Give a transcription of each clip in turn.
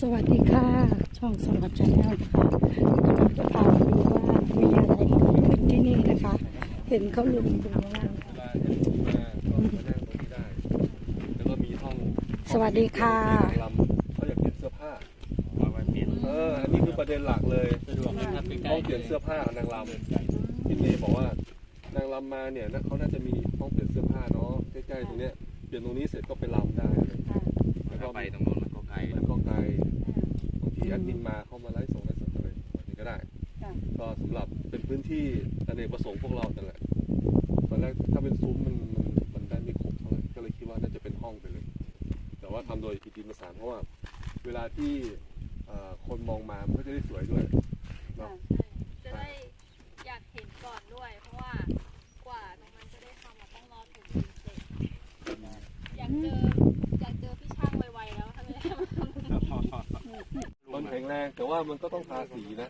สวัสดีค่ะ ช่องสำหรับชาแนลนะคะกำลังจะพามาดูว่ามีอะไรเกิดขึ้นที่นี่นะคะ เห็นเขาลุมดูว่ามาเนี่ยมาก็มานั่งตรงนี้ได้แล้วก็มีห้องสวัสดีค่ะลำเขาอยากเปลี่ยนเสื้อผ้ามาไว้เปลี่ยนเอออันนี้คือประเด็นหลักเลยสะดวกนะครับใกล้ห้องเปลี่ยนเสื้อผ้านางลำพี่เมย์บอกว่านางลำมาเนี่ยนะเขาน่าจะมีห้องเปลี่ยนเสื้อผ้าเนาะใกล้ๆตรงเนี้ยเปลี่ยนตรงนี้เสร็จก็ไปลำได้แล้วก็ไปตรงโน้นมันก็ไกลแล้วก็ไกลบางที แอดมินมาเข้ามาไลฟ์ส่งไลฟ์สดอะไรแบบนี้ก็ได้ ค่ะก็สำหรับเป็นพื้นที่อเนกประสงค์พวกเราแต่นแหละตอนแรกถ้าเป็นซุ้มมันมันมันได้ไม่ครบเท่าไหร่ก็เลยคิดว่าน่าจะเป็นห้องไปเลย แต่ว่าทำโดยพีดีมาสานเพราะว่า เวลาที่เอ่อคนมองมามันก็จะได้สวยด้วยเนาะจะได้อยากเห็นก่อนด้วย เพราะว่ากว่าตรงนั้นจะได้ทำอะต้องรอถึงดินเสร็จอยากเจออยากเจอพี่ช่างไวๆแล้วทำไม ต้น แข็งแรงแต่ว่ามันก็ต้องทาสีนะ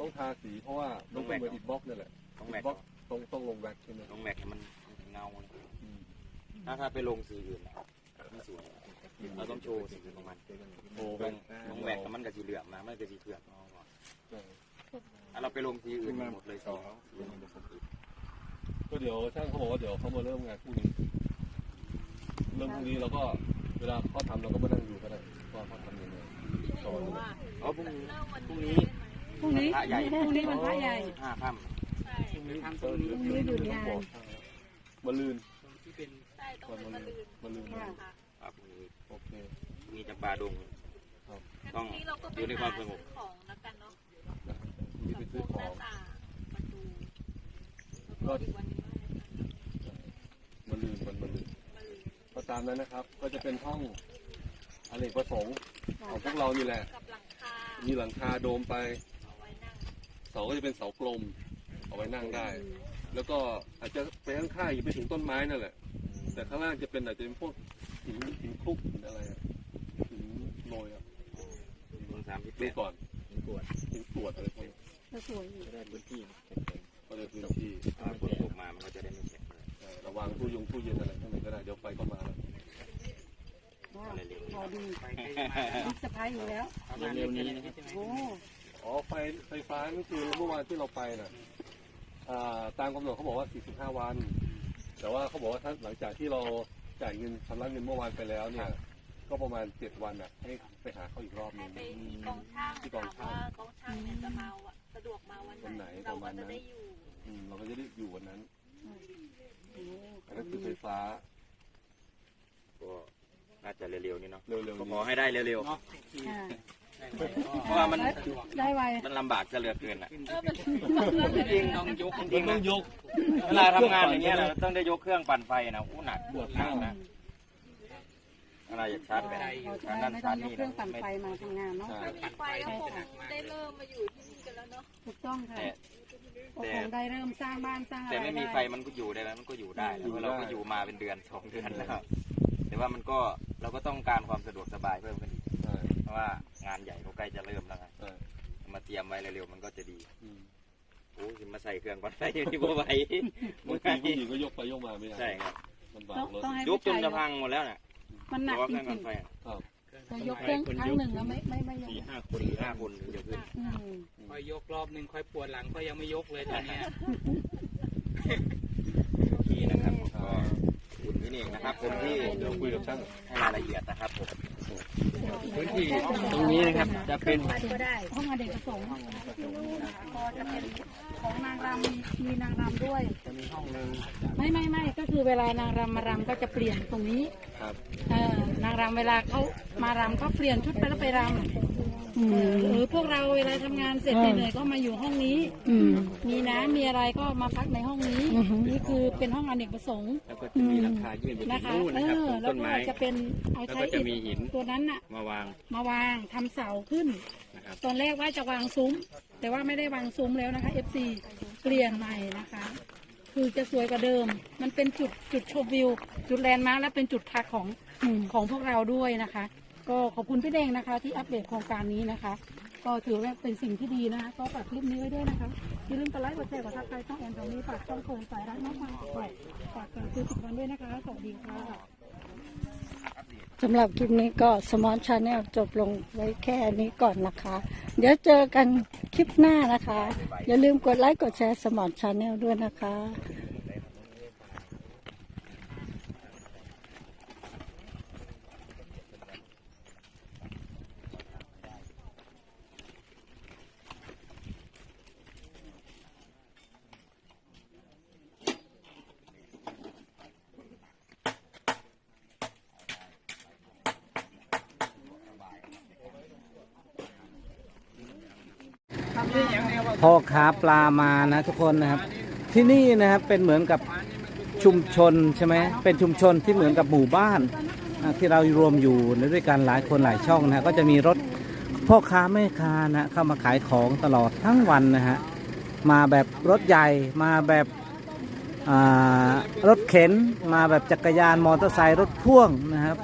ต้องทาสีเพราะว่าต้องเป็นอิฐบล็อกนี่แหละต้องอิแม็ฐกบล็อกต้องต้องลงแว็กซ์ใช่ไหมต้องแม็กให้มันเงาเลยอืมถ้าถ้าไปลงสีอื่นนะไม่สวยเราต้องโชว์สีอื่นของมันโอ้ลแว็งกซ์ลงแม็กมันก็สีเหลืองนะมันก็สีเผือกเอาก่อนใช่ถ้าเราไปลงสีอื่นหมดเลยสีสีมันผสมอีกก็เดี๋ยวช่างเขาบอกว่าเดี๋ยวเขามาเริ่มงานพรุ่งนี้เริ่มพรุ่งนี้เราก็เวลาเขาทำเราก็มานั่งดูก็ได้ว่าเขาทำยังไงต อนว่าเอาพรุ่งนี้เริ่มวันพรุ่งนี้นี้พรุ่งนี้พระใหญ่พรุ่งนี้มันพระใหญ่ห้าค่ใช่พรุ่งนี้พรุ่งนี้หยุดงานมาลืนใช่ต้องเป็นมะรืนมาลืนค่ะำครับพรุ่งนี้โอเคพรุ่งนี้จะปลาดงงั้นต้องพรุ่งนี้เราก็ไปอยู่ในความสงบหาซื้อของแล้วกันเนาะนี่ไปซื้อพขวกหอน้างต่างประตูแล้วก็อีกวันหนึงก็อะไรนะมาลืนมันมาลืนมะรืนก็ตามนั้นนะครับ ก็จะเป็นห้องอเนกประสงค์ของพวกเรานี่แหละกับหลังคา มีหลังคาโดมไปเอาไว้นั่งเสาก็จะเป็นเสากลม เอาไว้นั่งได้ แล้วก็อาจจะไปข้างๆอีกไปถึงต้นไม้นั่นแหละ แต่ข้างล่างจะเป็นอาจจะเป็นพวกหินหินคลุกหินอะไรอะหินโรยอะลงสามที่แปดูดก่อนหินกรวดหินกรวดอะไรพวกนี้ก็สวยอยู่ได้พื้นที่ก็จะพื้นที่ถ้าฝนตกมามันก็จะได้ไม่แฉะเลยเอ่อระวังตู้ยงตู้เย็นอะไรข้างในก็ได้เดี๋ยวไฟก็มาแล้ว ว่า อะไรเร็ว พอดีมีสะพายอยู่แล้ว เร็วๆนี้นะครับ โอ้อ๋อไฟไฟฟ้านี่คือเมื่อวานที่เราไปน่ะอ่าตามกำหนดเขาบอกว่า 45 วัน แต่ว่าเขาบอกว่าถ้าหลังจากที่เราจ่ายเงินชำระเงินเมื่อวานไปแล้วเนี่ย ก็ประมาณ 7 วันอะให้ไปหาเขาอีกรอบหให้นึง ไปที่กองช่างที่กองถามช่าง ว่ากองช่างเนี่ยจะมาวันสะดวกมาวันวันไหไหนน เราประมาก็ณนั้จะน ได้อยู่ อืมเราก็จะได้อยู่วันนั้น โอ้ อันนั้นคือไฟฟ้า ก็น่าจะเร็วๆนี้เนาะ เร็ว ก็ ๆ ขอ นี้ ให้ได้ เร็วอ่าๆเพราะว่ามันได้ไวมันลำบากจะเหลือเกินอะเออมันจริงต้องยกจริงต้นะองยก เวลาทำงานอย่างเงี้ยเราต้องได้ยกเครื่องปั่นไฟนะอู้หนักปวดหนักนะอะไรอยากชาร์จไปเราจะชาร์จได้นั่นไม่ชาต้อร์งจยกนี่เครื่องปั่นไฟมาทำงานเนาะใช่ถ้ามีไฟก็คงได้เริ่มมาอยู่ที่นี่กันแล้วเนาะถูกต้องค่ะแต่ก็คงได้เริ่มสร้างบ้านสร้างอะไรแต่ไม่มีด้ไฟมันก็อยู่ได้ไหมมันก็อยู่ได้แล้วเพราะเราก็อยู่มาเป็นเดือนสองเดือนแล้ว แต่ว่ามันก็ เราก็ต้องการความสะดวกสบายเพิ่มขึ้นอีกใช่เพราะว่างานใหญ่เขาใกล้จะเริ่มแล้วไงใช่มาเตรียมไว้เร็วๆมันก็จะดีอืมโอ้ยมาใส่เครื่องปั่นไฟที่บ่ไหวบางทีผู้หญิงก็ยกไปยกมาไม่ได้ใช่ครับลำบากต้องรถต้องให้ยกผู้จนชายจะพังหมดแล้วน่ะมันหนักเพราะว่าจเครื่องริปั่งนไฟอะครับๆจะยกเครื่องครั้งหนึ่งแล้วไม่ไม่ไม่ยกสี่ห้าคนสี่ห้าคนถึงจะขึ้น อืมค่อยยกรอบหนึ่งค่อยปวดหลังก็ยังไม่ยกเลยตอนเนี้ยที่นะครับก็คุณพี่ เองนะครับคนที่เดี๋ยวคุยกับช่างให้รายละเอียดนะครับผมพื้นที่ตรงนี้นะครับจะเป็นก็ได้ห้องอเนกประสงค์ก็จะเป็นของนางรำมีมีนางรำด้วยจะมีห้องหนึ่งไม่ไม่ไม่ก็คือเวลานางรำมารำก็จะเปลี่ยนตรงนี้ครับเออนางรำเวลาเขามารำก็เปลี่ยนชุดไปแล้วไปรำเออหรือพวกเราเวลาทำงานเสร็จเหนื่อยๆก็มาอยู่ห้องนี้มีน้ำมีอะไรก็มาพักในห้องนี้นี่คือเป็นห้องอเนกประสงค์แล้วก็จะมีหลังคายื่นไปถึนะงคะนู่นเอนะครับอตรงแล้วต้นก็ไม้ จะเป็นเอาแล้วใช้ก็จะอิฐมีหิน ตัวนั้นน่ะ มาวางมาวางทำเสาขึ้น นะครับตอนแรกว่าจะวางซุ้ม แต่ว่าไม่ได้วางซุ้มแล้วนะคะ FC เปลี่ยนใหม่นะคะ คือจะสวยกว่าเดิม มันเป็นจุดจุดชมวิว จุดแลนด์มาร์คและเป็นจุดพักของของพวกเราด้วยนะคะ ก็ขอบคุณพี่เด้งนะคะ ที่อัปเดตโครงการนี้นะคะ ก็ถือว่าเป็นสิ่งที่ดีนะคะก็ฝากคลิปนี้ไว้ด้วยนะคะอย่าลืมกดไลค์กดแชร์กดซับสไครต์ช่องแอนตรงนี้ฝากช่องเฟิร์นสายรักน้องฟังฝากฝากการซื้อสิบวันด้วยนะคะสวัสดีค่ะสำหรับคลิปนี้ก็สมอนชาแนลจบลงไว้แค่นี้ก่อนนะคะ เดี๋ยวเจอกันคลิปหน้านะคะ อย่าลืมกดไลค์กดแชร์สมอนชาแนลด้วยนะคะ พ่อค้าปลามานะทุกคนนะครับ ที่นี่นะครับเป็นเหมือนกับชุมชนใช่ไหมเป็นชุมชนที่เหมือนกับหมู่บ้านที่เรารวมอยู่ด้วยกันหลายคนหลายช่องนะก็จะมีรถพ่อค้าแม่ค้านะเข้ามาขายของตลอดทั้งวันนะฮะมาแบบรถใหญ่มาแบบรถเข็นมาแบบจักรยานมอเตอร์ไซค์รถพ่วงนะครับ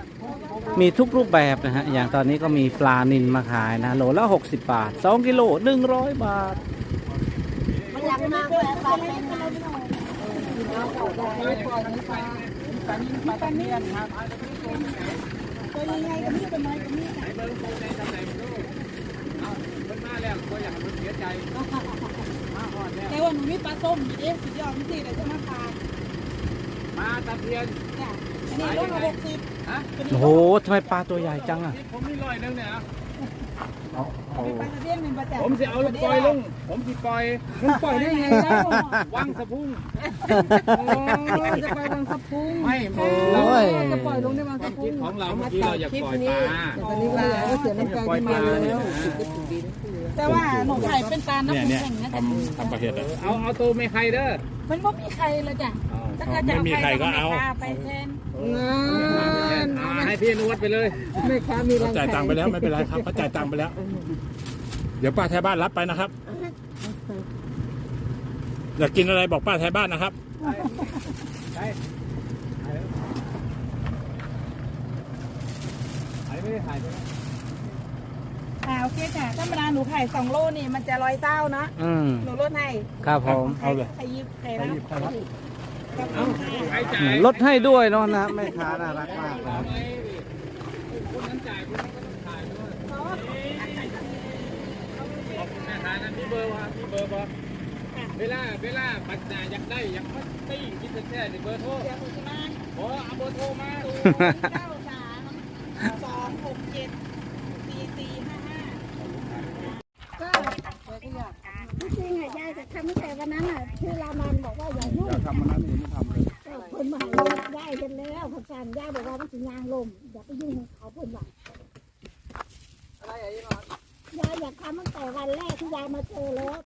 มีทุกรูปแบบนะฮะ อย่างตอนนี้ก็มีปลานินมาขายนะ โลละ 60 บาท 2 กิโล 100 บาทแต่ว่าหนูมีปลาส้มอยู่เอ๊ะสุดยอดจริงๆเลยจะมาทานมาตะเพียนจ้ะอั นนี้ลูกละหกสิบโอ้โหทำไมปลาตัวใหญ่จังอะ ผมมีร้อยหนึงเนี่ยนะปลาตะเพียนเป็นประจำผมจะเอาลูกปล่อยลง ผมจะปล่อยมึงปล่อยได้ไงเล่าวังสะพุงโอ้ยจะไปวังสะพุงไม่โอ้ยจะปล่อยลงในวังสะพุคิงดของเราเมื่อกี้เราอยากปล่อยปลาตอนนี้ว่าก็เสียน้ำใจที่มาแล้วแต่ว่าหนูไข่เป็นตาน้ำแข็งนะจ๊ะทำประเทศอะเอาเอาตัวไม่ใครเด้อมันไม่มีใครเลยจ้ะ ถ้าเกิดจะเอาใครก็เอา ไปแทนอ่าให้พี่อนุวัฒน์ไปเลยไม่ค้ามีเขาจ่ายตังค์ไปแล้วไม่เป็นไรครับเขาจ่ายตังค์ไปแล้ว เดี๋ยวป้าแทยบ้านรับไปนะครับ อยากกินอะไรบอกป้าแทยบ้านนะครับถ่ายไม่ได้ถ่ายใช่ไหมอ่าโอเคจ้ะธรรมดาหนูไข่สองโลนี่มันจะร้อยเต้านะอืมหนูลดให้ครับผม เอาเลยไข่ยิบไข่แล้วเอาใครจ่าย ลดให้ด้วยเนาะนะแม่ค้าน่ารักมากนะครับคนนั้นจ่ายคนนั้นก็ต้องถ่ายด้วยแม่ค้านั้นมีเบอร์วะมีเบอร์ปะเวลาเวลาปัจจัยอยากได้อยากมาตีกินแท้ๆในเบอร์โทรเดี๋ยวหนูจะมาขอเอาเบอร์โทรมาศูเก้าสามสองหกเจ็ดสี่สี่ห้าห้า จริงๆอะยายจะ ทำตั้งแต่วันนั้นอะที่รามันบอกว่าอย่ายุ่งทำมันนั้นเองไม่ทำเลยคนมาให้ยายกันแล้วพันสันยายบอกว่ามันสิยางลมอย่าไปยุ่งกับเขาเพิ่นว่าอะไรอะยายอยากทำตั้งแต่วันแรกที่ยายมาเจอแล้ว